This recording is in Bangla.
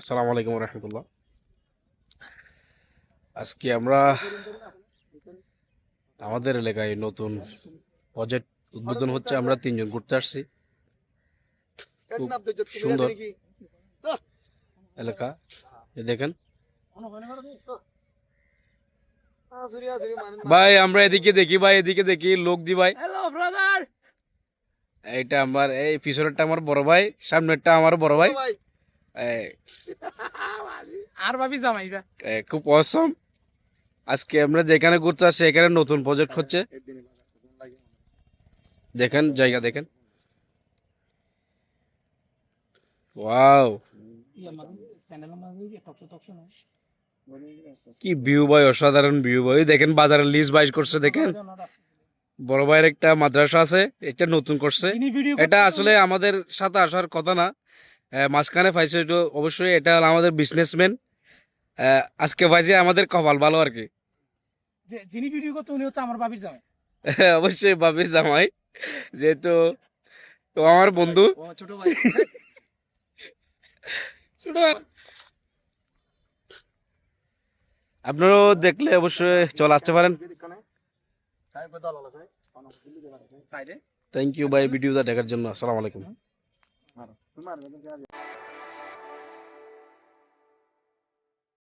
আসসালামু আলাইকুম রহমতুল্লাহ। আজকে আমরা আমাদের এলাকায় নতুন প্রজেক্ট উদ্বোধন হচ্ছে আমরা তিনজন ঘুরতে আসছি। খুব সুন্দর এলাকা। দেখেন। ভাই আমরা এদিকে দেখি ভাই এদিকে দেখি লোক দি ভাই। হ্যালো এইটা আমার এই পিছনেরটা আমার বড় ভাই সামনেরটা আমার বড় ভাই। আর ভাবি জামাই বা এই, খুব অসম আজকে আমরা যেখানে ঘুরতে আসছি এখানে নতুন প্রজেক্ট হচ্ছে। দেখেন জায়গা দেখেন। ওয়াও কি ভিউ ভাই অসাধারণ ভিউ ভাই। দেখেন বাজারের লিস্ট বাইশ করছে দেখেন। বড় ভাইয়ের একটা মাদ্রাসা আছে এটা নতুন করছে। এটা আসলে আমাদের সাথে আসার কথা না। মাঝখানে পাইছে একটু অবশ্যই এটা হলো আমাদের বিজনেসম্যান আজকে পাইছে আমাদের কপাল ভালো আর কি। যিনি ভিডিও করতে উনি হচ্ছে আমার ভাবির জামাই। অবশ্যই বাবির জামাই যেহেতু তো আমার বন্ধু। ছোট ভাই। ছোট আপনারাও দেখলে অবশ্যই চলে আসতে পারেন। থ্যাংক ইউ ভাই ভিডিওটা দেখার জন্য। আসসালামু আলাইকুম। Claro. Tu madre, ¿no?